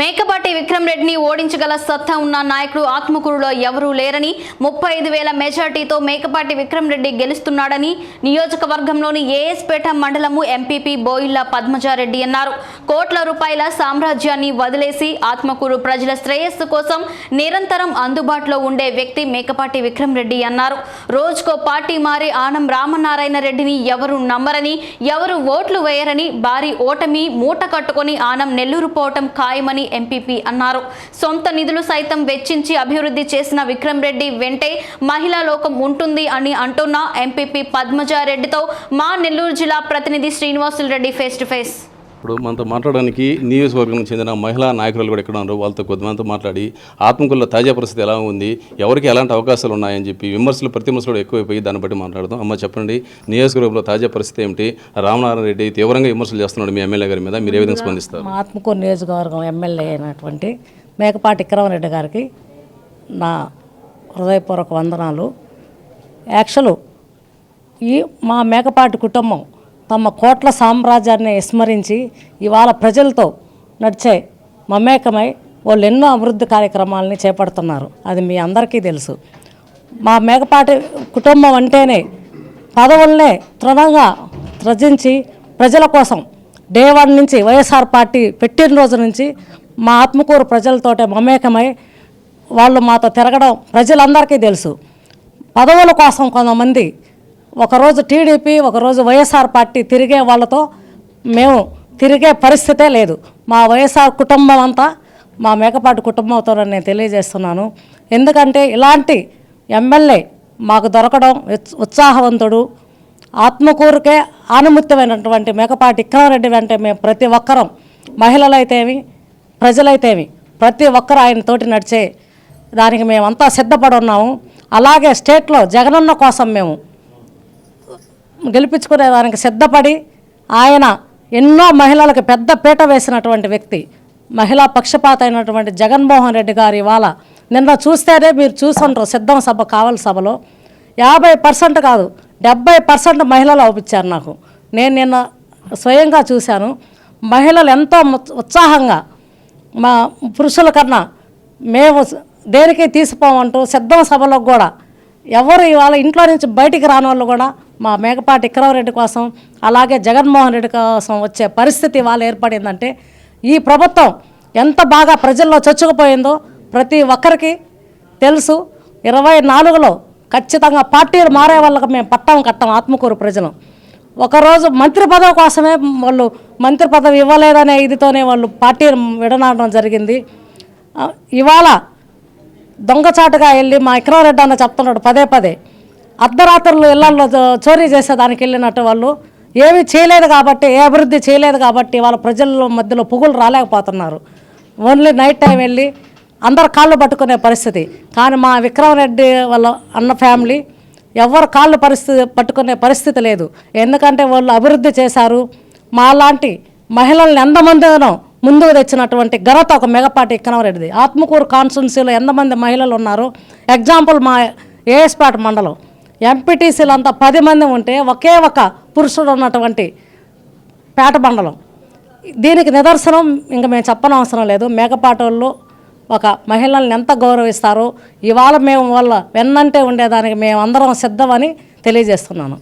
మేకపాటి విక్రమ్ రెడ్డిని ఓడించగల సత్తా ఉన్న నాయకుడు ఆత్మకూరులో ఎవరూ లేరని ముప్పై ఐదు వేల మెజార్టీతో మేకపాటి విక్రమ్ రెడ్డి గెలుస్తున్నాడని నియోజకవర్గంలోని ఏఎస్పేట మండలము ఎంపీపీ బోయిల్ల పద్మజారెడ్డి అన్నారు. కోట్ల రూపాయల సామ్రాజ్యాన్ని వదిలేసి ఆత్మకూరు ప్రజల శ్రేయస్సు కోసం నిరంతరం అందుబాటులో ఉండే వ్యక్తి మేకపాటి విక్రమ్ రెడ్డి అన్నారు. రోజుకో పార్టీ మారి ఆనం రామనారాయణ రెడ్డిని ఎవరు నమ్మరని ఎవరు ఓట్లు వేయరని భారీ ఓటమి మూట కట్టుకొని ఆనం నెల్లూరు పోవటం ఖాయమని ఎంపీపీ అన్నారు. సొంత నిధులు సైతం వెచ్చించి అభివృద్ధి చేసిన విక్రమ్ రెడ్డి వెంటే మహిళా లోకం ఉంటుంది అని అంటున్న ఎంపీపీ పద్మజారెడ్డితో మా నెల్లూరు జిల్లా ప్రతినిధి Srinivasulu Reddy face to face ఇప్పుడు మనతో మాట్లాడడానికి నియోజకవర్గం చెందిన మహిళా నాయకులు కూడా ఇక్కడ ఉన్నారు? వాళ్ళతో కొద్దిమందితో మాట్లాడి ఆత్మకూరులో తాజా పరిస్థితి ఎలా ఉంది? ఎవరికి ఎలాంటి అవకాశాలు ఉన్నాయని చెప్పి విమర్శలు ప్రతిమర్శలు కూడా ఎక్కువైపోయి దాన్ని బట్టి మాట్లాడదాం. అమ్మ చెప్పండి. నియోజకవర్గంలో తాజా పరిస్థితి ఏమిటి? రామనారాయణ రెడ్డి తీవ్రంగా విమర్శలు చేస్తున్నాడు మీ ఎమ్మెల్యే గారి మీద. మీరు ఏ విధంగా స్పందిస్తారు? ఆత్మకూరు నియోజకవర్గం ఎమ్మెల్యే అయినటువంటి మేకపాటి విక్రమరెడ్డి గారికి నా హృదయపూర్వక వందనాలు. యాక్చువల్ ఈ మా మేకపాటి కుటుంబం తమ కోట్ల సామ్రాజ్యాన్ని విస్మరించి ఇవాళ ప్రజలతో నడిచే మమేకమై వాళ్ళు ఎన్నో అభివృద్ధి కార్యక్రమాలని చేపడుతున్నారు. అది మీ అందరికీ తెలుసు. మా మేకపాటి కుటుంబం అంటేనే పదవుల్నే తృణంగా త్రజించి ప్రజల కోసం డే వన్ నుంచి వైఎస్ఆర్ పార్టీ పెట్టిన రోజు నుంచి మా ఆత్మకూరు ప్రజలతోటే మమేకమై వాళ్ళు మాతో తిరగడం ప్రజలందరికీ తెలుసు. పదవుల కోసం కొంతమంది ఒకరోజు టీడీపీ ఒకరోజు వైఎస్ఆర్ పార్టీ తిరిగే వాళ్ళతో మేము తిరిగే పరిస్థితే లేదు. మా వైఎస్ఆర్ కుటుంబం అంతా మా మేకపాటి కుటుంబంతో నేను తెలియజేస్తున్నాను. ఎందుకంటే ఇలాంటి ఎమ్మెల్యే మాకు దొరకడం ఉత్సాహవంతుడు. ఆత్మకూరుకే ఆనుమత్యమైనటువంటి మేకపాటి విక్రమరెడ్డి వెంటే మేము ప్రతి ఒక్కరం మహిళలైతేమి ప్రజలైతేమి ప్రతి ఒక్కరు ఆయన తోటి నడిచే దానికి మేమంతా సిద్ధపడి ఉన్నాము అలాగే స్టేట్లో జగనన్న కోసం మేము గెలిపించుకునేదానికి సిద్ధపడి ఆయన ఎన్నో మహిళలకు పెద్ద పీట వేసినటువంటి వ్యక్తి మహిళా పక్షపాత అయినటువంటి జగన్మోహన్ రెడ్డి గారు ఇవాళ. నిన్న చూస్తేనే మీరు చూసుంటారు సిద్ధం సభ కావాలి సభలో. యాభై పర్సెంట్ కాదు డెబ్బై పర్సెంట్ మహిళలు అవుపించారు నాకు. నేను నిన్న స్వయంగా చూశాను మహిళలు ఎంతో ఉత్సాహంగా మా పురుషుల కన్నా మేము దేనికి తీసిపోమంటూ సిద్ధం సభలో కూడా ఎవరు ఇవాళ ఇంట్లో నుంచి బయటికి రాని వాళ్ళు కూడా మా మేకపాటి విక్రమరెడ్డి కోసం అలాగే జగన్మోహన్ రెడ్డి కోసం వచ్చే పరిస్థితి వాళ్ళు ఏర్పడిందంటే ఈ ప్రభుత్వం ఎంత బాగా ప్రజల్లో చొచ్చుకుపోయిందో ప్రతి ఒక్కరికి తెలుసు. ఇరవై నాలుగులో ఖచ్చితంగా పార్టీలు మారే వాళ్ళకి మేము పట్టం కట్టాం ఆత్మకూరు ప్రజలు. ఒకరోజు మంత్రి పదవి కోసమే వాళ్ళు మంత్రి పదవి ఇవ్వలేదనే ఇదితోనే వాళ్ళు పార్టీని విడనాడడం జరిగింది. ఇవాళ దొంగచాటుగా వెళ్ళి మా విక్రమరెడ్డి అన్న చెప్తున్నాడు పదే పదే. అర్ధరాత్రులు ఇళ్ళలో చోరీ చేసేదానికి వెళ్ళినట్టు వాళ్ళు ఏమీ చేయలేదు కాబట్టి ఏ అభివృద్ధి చేయలేదు కాబట్టి వాళ్ళ ప్రజల మధ్యలో పొగులు రాలేకపోతున్నారు. ఓన్లీ నైట్ టైం వెళ్ళి అందరు కాళ్ళు పట్టుకునే పరిస్థితి. కానీ మా విక్రమరెడ్డి వాళ్ళ అన్న ఫ్యామిలీ ఎవరు కాళ్ళు పరిస్థితి పట్టుకునే పరిస్థితి లేదు. ఎందుకంటే వాళ్ళు అభివృద్ధి చేశారు. మాలాంటి మహిళల్ని ఎంతమందినో ముందుకు తెచ్చినటువంటి ఘనత ఒక మెగపాటి విక్రమరెడ్డిది. ఆత్మకూరు కాన్స్టిట్యున్సీలో ఎంతమంది మహిళలు ఉన్నారు? ఎగ్జాంపుల్ మా ఏఎస్పేట మండలం? ఎంపీటీసీలు అంతా పది మంది ఉంటే ఒకే ఒక పురుషుడు ఉన్నటువంటి పేట మండలం దీనికి నిదర్శనం ఇంకా మేము చెప్పనవసరం లేదు. మేకపాటోళ్ళు ఒక మహిళల్ని ఎంత గౌరవిస్తారో ఇవాళ మేము వాళ్ళ వెన్నంటే ఉండేదానికి మేము అందరం సిద్ధమని తెలియజేస్తున్నాను.